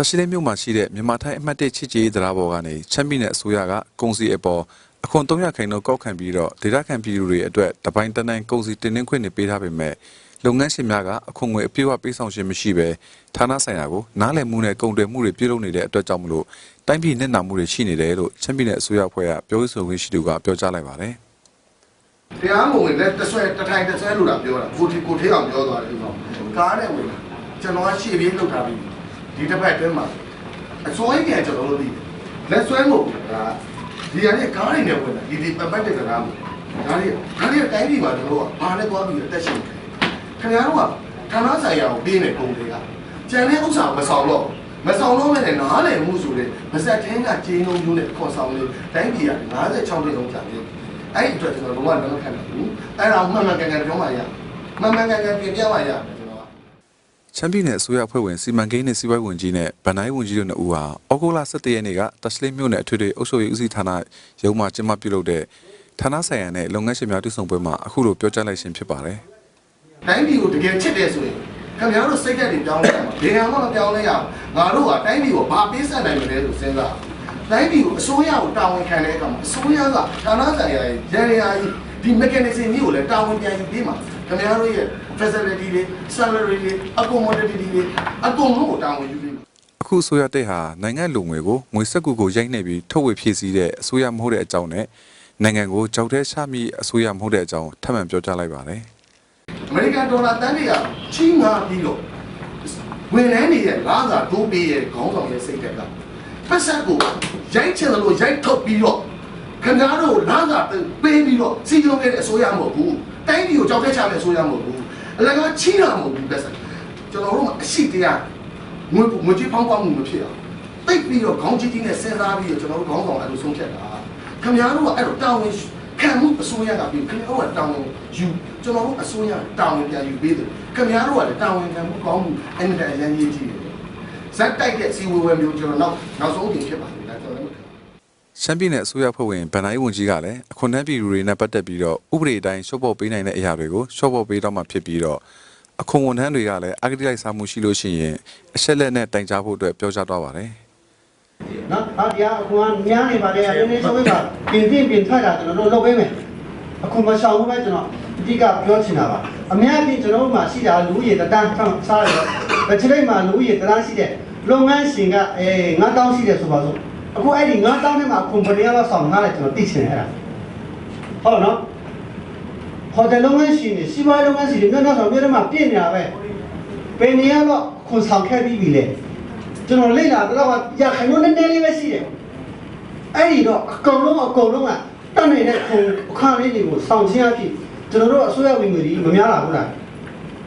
တရှိလေးမြို့မှာရှိတဲ့မြန်မာထိုင်းအမှတ်၁ချစ်ကြည်ရေးတရားပေါ်ကနေချမ်းပြည်နယ်အစိုးရကကုန်စည်အပေါ်အခွန်300ခိုင်နှုန်းကောက်ခံပြီးတော့ဒေသခံပြည်သူတွေအတွက်တပိုင်းတန်းတန်းကုန်စည်တင်နှင်းခွင့်တွေပေးထားပေမဲ့လုပ်ငန်းရှင်များကအခွန်ငွေအပြည့်အဝပေးဆောင်ခြင်းမရှိဘဲဌာနဆိုင်ရာကိုနားလည်မှုနဲ့ကုန်သွယ်မှုတွေပြုလုပ်နေတဲ့အတွက်ကြောင့်မလို့တိုင်းပြည်နဲ့နာမှုတွေရှိနေတယ်လို့ချမ်းပြည်နယ်အစိုးရအဖွဲ့ကပြောဆိုခွင့်ရှိသူကပြောကြားလိုက်ပါတယ်တရားမဝင်လက်တဆွဲတထိုင်တဆွဲလို့တာပြောတာကိုတီကိုထေးအောင်ပြောသွားတယ်ဥဆောင်ကားနဲ့ဝင်လာကျွန်တော်ကရှေ့ပြေးလှုပ်ထားပြီး ဒီတစ်ဖက်အတွင်းမှာအစိုးရကကျွန်တော်တို့သိတယ်လက်ဆွဲမဟုတ်ဘူးဒါဒီရတဲ့ကားတွေနဲ့ဝင်လာဒီဒီပတ်ပတ်တဲ့ကားမှာဒါတွေဒါတွေတိုင်းပြည်မှာကျွန်တော်ကဘာနဲ့သွားပြီးအသက်ရှင်ခင်ဗျားတို့ကဌာနဆိုင်ရာကိုပေးနေပုံတွေကကျန်တဲ့ဥစ္စာမဆောင်တော့မဆောင်တော့လည်းနားလည်မှုဆိုတဲ့မဆက်တင်းကကျင်းလုံးမျိုးနဲ့ခေါ်ဆောင်လို့တိုင်းပြည်က56တိလုံးကြာတယ်အဲ့ဒီအတွက်ကျွန်တော်လုံးဝလက်မခံဘူးအဲ့ဒါမှန်မှန်ကန်ကန်ပြောမှရမှန်မှန်ကန်ကန်ပြင်ပြမှရ တယ်ကျွန်တော်ကချမ်းပြည်နယ်အစိုးရအဖွဲ့ဝင်စီမံကိန်းနဲ့စီးပွားရေးဝန်ကြီးနဲ့ဗန်နိုင်းဝန်ကြီးတို့နှစ်ဦးဟာဩဂုတ်လ17ရက်နေ့ကတရှလေးမြို့နယ်အထွေထွေအုပ်ချုပ်ရေးဦးစီးဌာနရုံးမှကျင်းပပြုလုပ်တဲ့ဌာနဆိုင်ရာနဲ့လုပ်ငန်းရှင်များတွေ့ဆုံပွဲမှာအခုလိုပြောကြားလိုက်ခြင်းဖြစ်ပါတယ်တိုင်းပြည်ကိုတကယ်ချစ်တယ်ဆိုရင်ခင်ဗျားတို့စိတ်ဓာတ်တွေပြောင်းလဲရမှာဘယ်ဟာမှမပြောင်းလဲရအောင်ငါတို့ကတိုင်းပြည်ကိုဘာပေးဆက်နိုင်မလဲလို့စဉ်းစားတိုင်းပြည်ကိုအစိုးရကိုတာဝန်ခံတဲ့အခါမှာအစိုးရကဌာနဆိုင်ရာရန်ရာကြီး ဒီ mechanism ကြီးကိုလည်းတာဝန်ပြန်ယူပေးမှာခင်ဗျားတို့ရဲ့ facility တွေ salary တွေ accommodation တွေအကုန်လုံးကိုတာဝန်ယူပေးမှာအခုအစိုးရတက်ဟာနိုင်ငံလူငွေကိုငွေစက်ကူကိုရိုက်နှိပ်ပြီးထုတ်ဝေဖြည့်ဆည်းတဲ့အစိုးရမဟုတ်တဲ့အကြောင်းနဲ့နိုင်ငံကိုကြောက်တဲ့ရှာမိအစိုးရမဟုတ်တဲ့အကြောင်းထပ်မံပြောကြားလိုက်ပါတယ်အမေရိကန်ဒေါ်လာတန်းတွေကချီးငါပြီးတော့ဝန်ထမ်းတွေရဲ့လာစာတိုးပေးရဲ့ခေါင်းဆောင်ရဲ့စိတ်ဓာတ်ကပတ်ဆက်ကိုရိုက်ချင်တယ်လို့ရိုက်ထုတ်ပြီးတော့ ခင်ဗျားတို့လာစာပေးပြီးတော့စီလုံးခဲ့တဲ့အစိုးရမဟုတ်ဘူးတိုင်းပြည်ကိုကြောက်ခဲ့ချတဲ့အစိုးရမဟုတ်ဘူးအလကားချီးတာမဟုတ်ဘူးပတ်ဆက်ကျွန်တော်တို့ကအရှိတရားငွေငွေကြီးဖောင်းဖောင်းမှုမဖြစ်အောင်တိတ်ပြီးတော့ခေါင်းကြီးကြီးနဲ့စဉ်းစားပြီးတော့ကျွန်တော်တို့ခေါင်းဆောင်အဲ့လိုဆုံးဖြတ်တာခင်ဗျားတို့ကအဲ့တော့တာဝန်ခံမှုအစိုးရကပြီးခင်ဗျားတို့ကတာဝန်ယူကျွန်တော်တို့အစိုးရတာဝန်ပြန်ယူပေးတယ်ခင်ဗျားတို့ကလည်းတာဝန်ခံမှုကောင်းမှုအဲ့ဒါအရင်ကြီးကြီးတယ်ဇက်တိုက်တဲ့စီဝေဝဲမျိုးကျွန်တော်နောက်နောက်ဆုံးအချိန်ဖြစ်ပါတယ်ဒါကျွန်တော်လည်း ရှမ်းပြည်နယ်အစိုးရဖွဲ့ဝင်ဗန်နိုင်းဝန်ကြီးကလည်းအခွန်ထမ်းပြည်သူတွေနဲ့ပတ်သက်ပြီးတော့ဥပဒေအတိုင်းရှော့ပေါ်ပေးနိုင်တဲ့အရာတွေကိုရှော့ပေါ်ပေးတော့မှဖြစ်ပြီးတော့အခွန်ဝန်ထမ်းတွေကလည်းအဂတိလိုက်စားမှုရှိလို့ရှိရင်အချက်လက်နဲ့တိုင်ကြားဖို့အတွက်ပြောကြားသွားပါတယ်နော်ဟာတရားအခွန်ကများနေပါလေနည်းနည်းဆိုပြီးပါပြင်ပြင်ပြင်ထွက်တာကျွန်တော်တို့လုပ်ပေးမယ်အခွန်မရှောင်ဘူးပဲကျွန်တော်အဓိကပြောချင်တာပါအများကြီးကျွန်တော်တို့မှာရှိတာလူရည်တန်းဖန်စားရတော့ဗချလိတ်မှာလူရည်တန်းရှိတဲ့လုပ်ငန်းရှင်ကအဲ9000ရှိတယ်ဆိုပါစို့ အခုအဲ့ဒီ9000နဲ့မှာကွန်ပဏီကတော့ဆောင်ငားလိုက်ကျွန်တော်သိချင်တယ်အဲ့ဒါဟုတ်နော်ဟိုတယ်လုပ်ငန်းရှင်တွေစီးပွားရေးလုပ်ငန်းရှင်တွေမျက်နှာဆောင်မျက်နှာမှာပြည့်နေတာပဲဘယ်နေရာတော့ခွန်ဆောင်ခဲ့ပြီးပြီလေကျွန်တော်လေ့လာတော့ရခိုင်လို့နည်းနည်းလေးပဲရှိတယ်အဲ့ဒီတော့အကုန်လုံးအကုန်လုံးကတတ်နေတဲ့ခုံအခါလေးတွေကိုစောင့်ချင်းအဖြစ်ကျွန်တော်တို့အစိုးရဝင်ငွေကြီးမများလာဘူးလား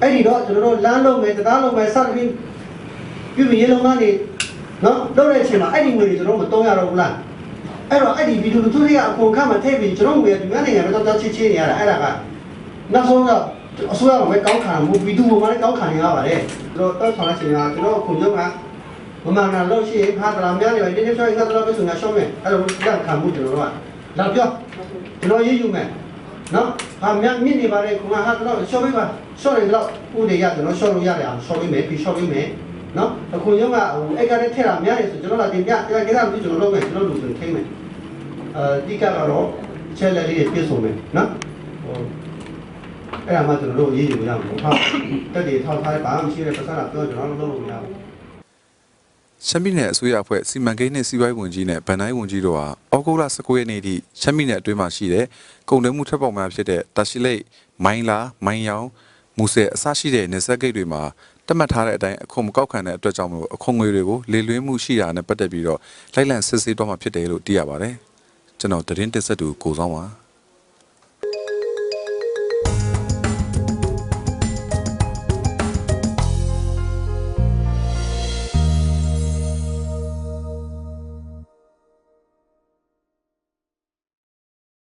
အဲ့ဒီတော့ကျွန်တော်တို့လမ်းလုံးမယ်တရားလုံးမယ်စသဖြင့်ပြည်ပြည်လုံးကနေ နော်လုပ်တဲ့အချိန်မှာအဲ့ဒီငွေတွေကျွန်တော်မတုံးရတော့ဘူးလားအဲ့တော့အဲ့ဒီဗီဒီယိုလူထုတွေကအကုန်ခန့်မှာထည့်ပြီးကျွန်တော်ငွေဒီမြန်မာနိုင်ငံမှာတော့ချစ်ချင်းနေရတာအဲ့ဒါကနောက်ဆုံးတော့အစိုးရကပဲကောင်းခံမှုဗီဒီယိုမှာလည်းကောင်းခံရပါတယ်ကျွန်တော်တောက်ဆောင်တဲ့အချိန်ကကျွန်တော်ခုရုံးကမမှန်တာလို့ရှိရင်ဖားတလာများနေပါဒီနေ့ဆိုရင်ကတော့ပဲဆိုငါရှောင်းမယ်အဲ့လိုလက်ခံမှုကျွန်တော်တို့ကလာပြောကျွန်တော်ရေးယူမယ်နော်ဟာမြမြင့်နေပါလေခုနဟာတော့ရှောင်းပေးပါရှောင်းရင်တော့ဥဒေရကျွန်တော်ရှောင်းလို့ရတယ်အောင်ရှောင်းပေးမယ်ပြီးရှောင်းပေးမယ် နော်အခုရုံးကဟိုအဲ့ကလည်းထက်တာများနေဆိုကျွန်တော်လာတင်ပြအဲ့ကိစ္စမသိကျွန်တော်လုပ်မယ်ကျွန်တော်လူဆိုထိမယ်အဲဒီကတော့ချက်လက်လေးတွေပြည့်စုံမယ်နော်ဟိုအဲ့ဒါမှကျွန်တော်တို့ရေးယူရမှာဟုတ်တက်တည်ထောက်ထားဘာမှမရှိတဲ့ပတ်စံကပြောကျွန်တော်လုပ်လို့မရဘူးရှမ်းပြည်နယ်အစိုးရအဖွဲ့စီမံကိန်းနဲ့စီးပွားရေးဝန်ကြီးနဲ့ဗန်နိုင်းဝန်ကြီးတို့ဟာဩဂုတ်လ19ရက်နေ့ထိရှမ်းပြည်နယ်အတွင်းမှာရှိတဲ့ကုန်သွယ်မှုထက်ပေါက်များဖြစ်တဲ့တာရှိလိတ်မိုင်းလာမိုင်းယောင် မူဆယ်အစရှိတဲ့နေဆက်ဂိတ်တွေမှာတတ်မှတ်ထားတဲ့အတိုင်းအခွန်မကောက်ခံတဲ့အတွက်ကြောင့်မလို့အခွန်ငွေတွေကိုလေလွှဲမှုရှိတာနဲ့ပတ်သက်ပြီးတော့လိုက်လံစစ်ဆေးတော့မှဖြစ်တယ်လို့သိရပါတယ်ကျွန်တော်သတင်းတက်ဆက်သူကိုဆောင်ပါ